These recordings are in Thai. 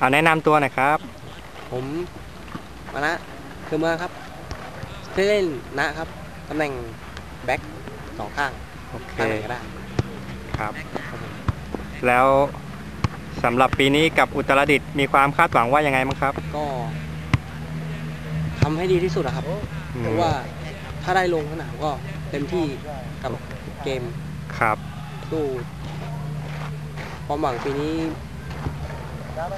เอาแนะนำตัวหน่อยครับ ผมมานะคือเมืองครับชื่อเล่นนะครับตำแหน่งแบ็คสองข้างโอเคข้างไหนก็ได้ ครับครับผมแล้วสำหรับปีนี้กับอุตรดิตถ์มีความคาดหวังว่ายังไงบ้างครับก็ทำให้ดีที่สุดอะครับอืมเพราะว่าถ้าได้ลงสนามก็เต็มที่กับเกมครับสู้ความหวังปีนี้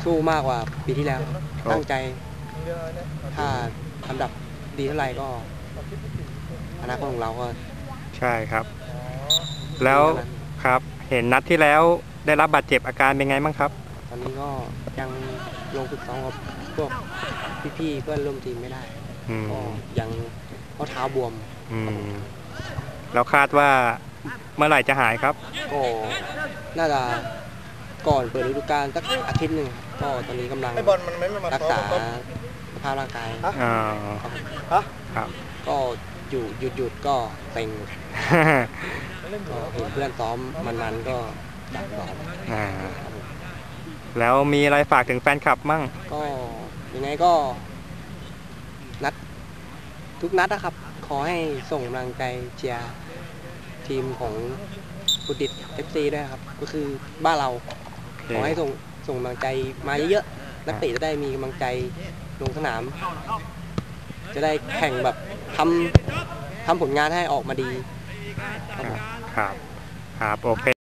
สู้มากกว่าปีที่แล้วตั้งใจถ้าอันดับดีเท่าไหร่ก็อนาคตของเราก็ใช่ครับ แล้วดีเท่านั้นครับเห็นนัดที่แล้วได้รับบาดเจ็บอาการเป็นไงบ้างครับ ตอนนี้ก็ยังลงฝึกซ้อมกับพวกพี่ๆเพื่อนร่วมทีมไม่ได้อืมก็ยังข้อเท้าบวมอืมแล้วคาดว่าเมื่อไหร่จะหายครับ ก็น่าจะ ก่อนเปิดฤดูกาลสักอาทิตย์หนึ่งครับก็ตอนนี้กำลังไอ้บอลมันไม่มารักซ้อษามต้นสภาพร่างกายอ่าฮะ ครับ ก็อยู่หยุดหยุดก็เต็งก็เห็นเพื่อนซ้อมมันๆก็อยากซ้อม อ่าแล้วมีอะไรฝากถึงแฟนคลับมั่ง ก็ยังไงก็ นัด ทุกนัดนะครับ ขอให้ส่งกำลังใจเชียร์ทีมของฟุตดิตเอฟซีด้วยครับ ก็คือบ้านเรา ขอให้ส่งส่งกำลังใจมาเยอะๆนักเตะจะได้มีกำลังใจลงสนาม จะได้แข่งแบบทำทำผลงานให้ออกมาดีครับผม ครับ ครับ โอเค